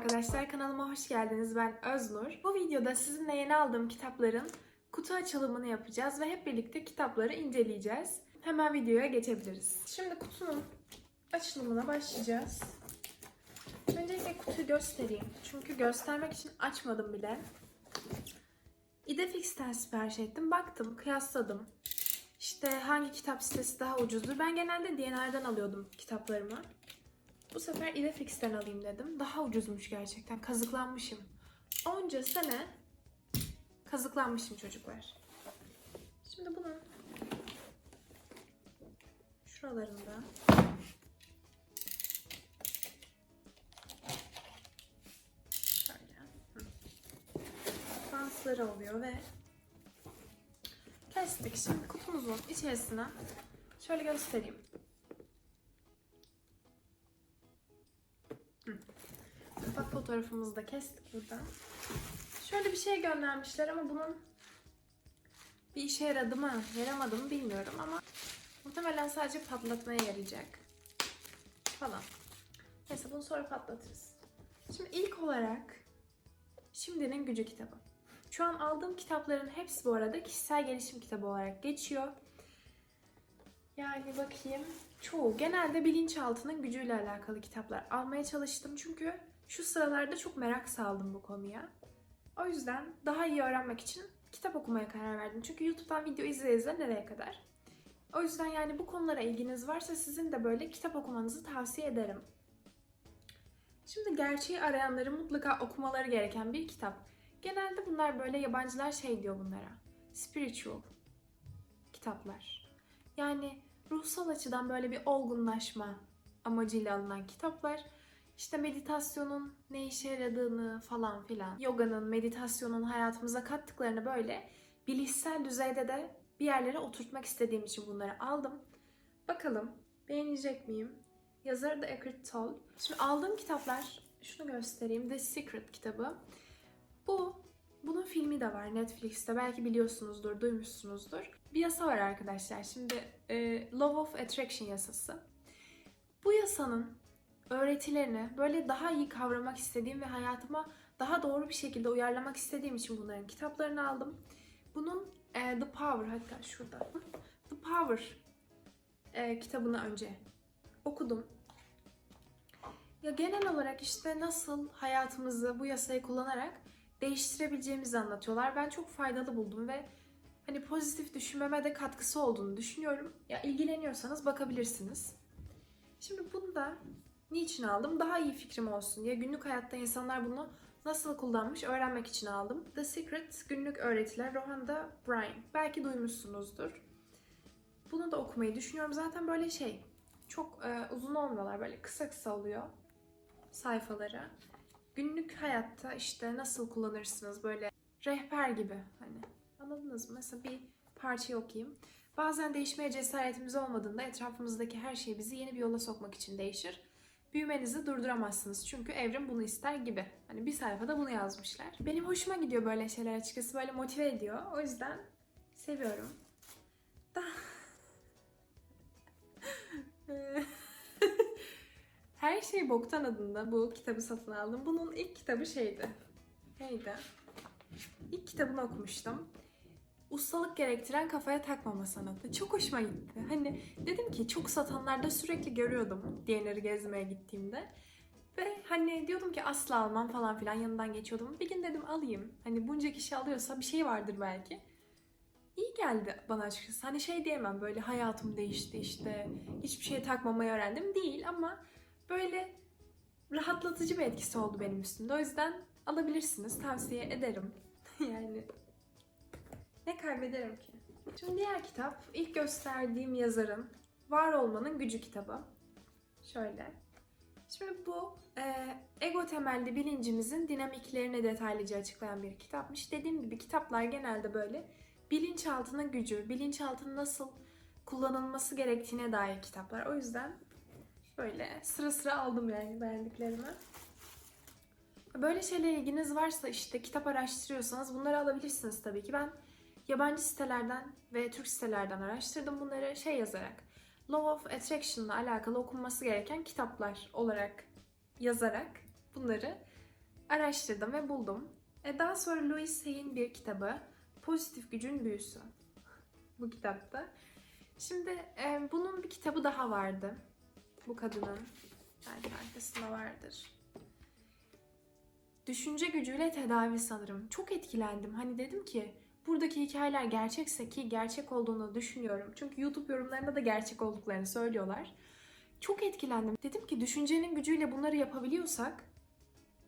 arkadaşlar kanalıma hoş geldiniz. Ben Öznur. Bu videoda sizinle yeni aldığım kitapların kutu açılımını yapacağız ve hep birlikte kitapları inceleyeceğiz. Hemen videoya geçebiliriz. Şimdi kutunun açılımına başlayacağız. Öncelikle kutuyu göstereyim. Çünkü göstermek için açmadım bile. İdefix'ten sipariş ettim. Baktım, kıyasladım. İşte hangi kitap sitesi daha ucuzdur. Ben genelde DNR'den alıyordum kitaplarımı. Bu sefer Idefix'ten alayım dedim. Daha ucuzmuş gerçekten. Kazıklanmışım. Onca sene kazıklanmışım çocuklar. Şimdi bunun şuralarında bantları oluyor ve kestik. Şimdi kutumuzun içerisine şöyle göstereyim. Fotoğrafımızı da kestik buradan. Şöyle bir şey göndermişler ama bunun bir işe yaradı mı, yaramadı mı bilmiyorum ama muhtemelen sadece patlatmaya yarayacak falan. Neyse bunu sonra patlatırız. Şimdi ilk olarak Şimdinin Gücü kitabı. Şu an aldığım kitapların hepsi bu arada kişisel gelişim kitabı olarak geçiyor. Yani bakayım. Çoğu genelde bilinçaltının gücüyle alakalı kitaplar almaya çalıştım. Çünkü şu sıralarda çok merak saldım bu konuya. O yüzden daha iyi öğrenmek için kitap okumaya karar verdim. Çünkü YouTube'dan video izle izle nereye kadar. O yüzden yani bu konulara ilginiz varsa sizin de böyle kitap okumanızı tavsiye ederim. Şimdi gerçeği arayanların mutlaka okumaları gereken bir kitap. Genelde bunlar böyle yabancılar şey diyor bunlara. Spiritual kitaplar. Yani ruhsal açıdan böyle bir olgunlaşma amacıyla alınan kitaplar. İşte meditasyonun ne işe yaradığını falan filan, yoganın, meditasyonun hayatımıza kattıklarını böyle bilişsel düzeyde de bir yerlere oturtmak istediğim için bunları aldım. Bakalım beğenecek miyim? Yazarı da Eckhart Tolle. Şimdi aldığım kitaplar, şunu göstereyim. The Secret kitabı. Bu, bunun filmi de var Netflix'te. Belki biliyorsunuzdur, duymuşsunuzdur. Bir yasa var arkadaşlar. Şimdi e, Law of Attraction yasası. Bu yasanın öğretilerini böyle daha iyi kavramak istediğim ve hayatıma daha doğru bir şekilde uyarlamak istediğim için bunların kitaplarını aldım. Bunun e, The Power hatta şurada. The Power e, kitabını önce okudum. Ya genel olarak işte nasıl hayatımızı bu yasayı kullanarak değiştirebileceğimizi anlatıyorlar. Ben çok faydalı buldum ve hani pozitif düşünmeme de katkısı olduğunu düşünüyorum. Ya ilgileniyorsanız bakabilirsiniz. Şimdi bunu da niçin aldım? Daha iyi fikrim olsun diye. Günlük hayatta insanlar bunu nasıl kullanmış öğrenmek için aldım. The Secret günlük öğretiler Rhonda Bryan. Belki duymuşsunuzdur. Bunu da okumayı düşünüyorum. Zaten böyle şey çok e, uzun olmuyorlar. Böyle kısa kısa oluyor sayfaları. Günlük hayatta işte nasıl kullanırsınız böyle rehber gibi hani anladınız mı? Mesela bir parça okuyayım. Bazen değişmeye cesaretimiz olmadığında etrafımızdaki her şey bizi yeni bir yola sokmak için değişir. Büyümenizi durduramazsınız çünkü evrim bunu ister gibi. Hani bir sayfada bunu yazmışlar. Benim hoşuma gidiyor böyle şeyler açıkçası böyle motive ediyor. O yüzden seviyorum. Her şey boktan adında bu kitabı satın aldım. Bunun ilk kitabı şeydi. Neydi? İlk kitabını okumuştum. Ustalık gerektiren kafaya takmama sanatı. Çok hoşuma gitti. Hani dedim ki çok satanlarda sürekli görüyordum diyenleri gezmeye gittiğimde. Ve hani diyordum ki asla almam falan filan yanından geçiyordum. Bir gün dedim alayım. Hani bunca kişi alıyorsa bir şey vardır belki. İyi geldi bana açıkçası. Hani şey diyemem böyle hayatım değişti işte hiçbir şeye takmamayı öğrendim değil ama böyle rahatlatıcı bir etkisi oldu benim üstümde. O yüzden alabilirsiniz. Tavsiye ederim. yani ne kaybederim ki? Şimdi diğer kitap ilk gösterdiğim yazarın Var Olmanın Gücü kitabı. Şöyle. Şimdi bu e, ego temelli bilincimizin dinamiklerini detaylıca açıklayan bir kitapmış. Dediğim gibi kitaplar genelde böyle bilinçaltının gücü, bilinçaltının nasıl kullanılması gerektiğine dair kitaplar. O yüzden böyle sıra sıra aldım yani beğendiklerimi. Böyle şeylere ilginiz varsa işte kitap araştırıyorsanız bunları alabilirsiniz tabii ki. Ben yabancı sitelerden ve Türk sitelerden araştırdım bunları şey yazarak. Law of Attraction ile alakalı okunması gereken kitaplar olarak yazarak bunları araştırdım ve buldum. E, daha sonra Louise Hay'in bir kitabı Pozitif Gücün Büyüsü. Bu kitapta. Şimdi e, bunun bir kitabı daha vardı. Bu kadının. Belki arkasında vardır. Düşünce gücüyle tedavi sanırım. Çok etkilendim. Hani dedim ki buradaki hikayeler gerçekse ki gerçek olduğunu düşünüyorum. Çünkü YouTube yorumlarında da gerçek olduklarını söylüyorlar. Çok etkilendim. Dedim ki düşüncenin gücüyle bunları yapabiliyorsak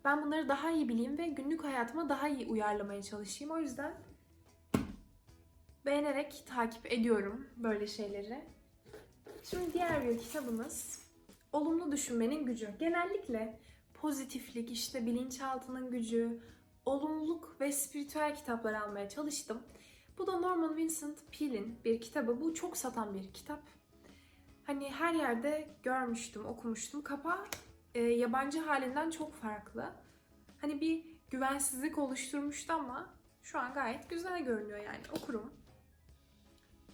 ben bunları daha iyi bileyim ve günlük hayatıma daha iyi uyarlamaya çalışayım. O yüzden beğenerek takip ediyorum böyle şeyleri. Şimdi diğer bir kitabımız Olumlu Düşünmenin Gücü. Genellikle pozitiflik, işte bilinçaltının gücü, olumluluk ve spiritüel kitaplar almaya çalıştım. Bu da Norman Vincent Peale'in bir kitabı. Bu çok satan bir kitap. Hani her yerde görmüştüm, okumuştum. Kapağı e, yabancı halinden çok farklı. Hani bir güvensizlik oluşturmuştu ama şu an gayet güzel görünüyor yani okurum.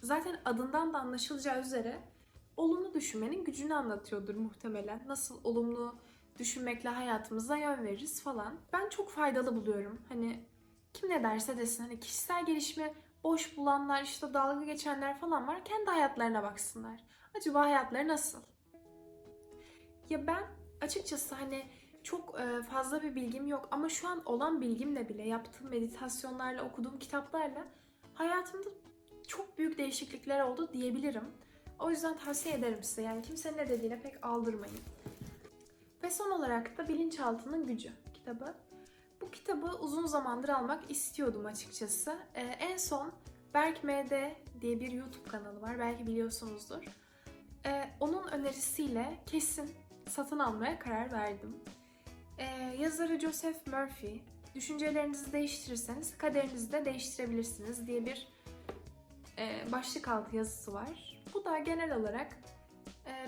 Zaten adından da anlaşılacağı üzere olumlu düşünmenin gücünü anlatıyordur muhtemelen. Nasıl olumlu düşünmekle hayatımıza yön veririz falan. Ben çok faydalı buluyorum. Hani kim ne derse desin hani kişisel gelişimi boş bulanlar işte dalga geçenler falan var. Kendi hayatlarına baksınlar. Acaba hayatları nasıl? Ya ben açıkçası hani çok e, fazla bir bilgim yok ama şu an olan bilgimle bile yaptığım meditasyonlarla okuduğum kitaplarla hayatımda çok büyük değişiklikler oldu diyebilirim. O yüzden tavsiye ederim size. Yani kimsenin ne dediğine pek aldırmayın. Ve son olarak da Bilinçaltının Gücü kitabı. Bu kitabı uzun zamandır almak istiyordum açıkçası. Ee, en son Berk MD diye bir YouTube kanalı var. Belki biliyorsunuzdur. Ee, onun önerisiyle kesin satın almaya karar verdim. Ee, yazarı Joseph Murphy, düşüncelerinizi değiştirirseniz kaderinizi de değiştirebilirsiniz diye bir e, başlık altı yazısı var. Bu da genel olarak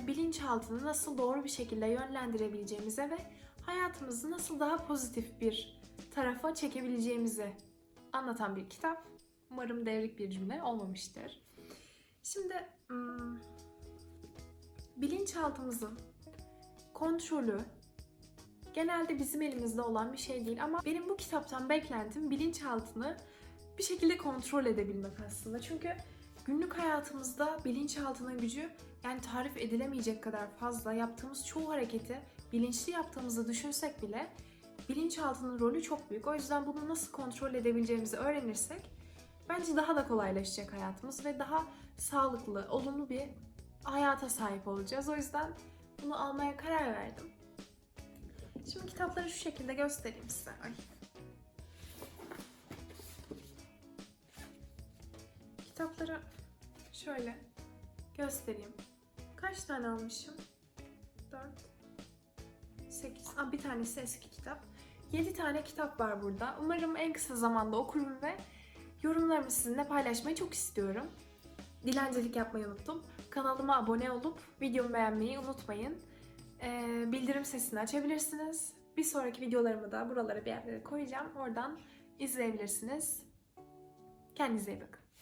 bilinçaltını nasıl doğru bir şekilde yönlendirebileceğimize ve hayatımızı nasıl daha pozitif bir tarafa çekebileceğimizi anlatan bir kitap. Umarım devrik bir cümle olmamıştır. Şimdi hmm, bilinçaltımızın kontrolü genelde bizim elimizde olan bir şey değil ama benim bu kitaptan beklentim bilinçaltını bir şekilde kontrol edebilmek aslında. Çünkü günlük hayatımızda bilinçaltının gücü yani tarif edilemeyecek kadar fazla yaptığımız çoğu hareketi bilinçli yaptığımızı düşünsek bile bilinçaltının rolü çok büyük. O yüzden bunu nasıl kontrol edebileceğimizi öğrenirsek bence daha da kolaylaşacak hayatımız ve daha sağlıklı, olumlu bir hayata sahip olacağız. O yüzden bunu almaya karar verdim. Şimdi kitapları şu şekilde göstereyim size. Ay. Kitapları şöyle göstereyim. Kaç tane almışım? 4 8. Aa, bir tanesi eski kitap. 7 tane kitap var burada. Umarım en kısa zamanda okurum ve yorumlarımı sizinle paylaşmayı çok istiyorum. Dilencilik yapmayı unuttum. Kanalıma abone olup videomu beğenmeyi unutmayın. Ee, bildirim sesini açabilirsiniz. Bir sonraki videolarımı da buralara bir yerlere koyacağım. Oradan izleyebilirsiniz. Kendinize iyi bakın.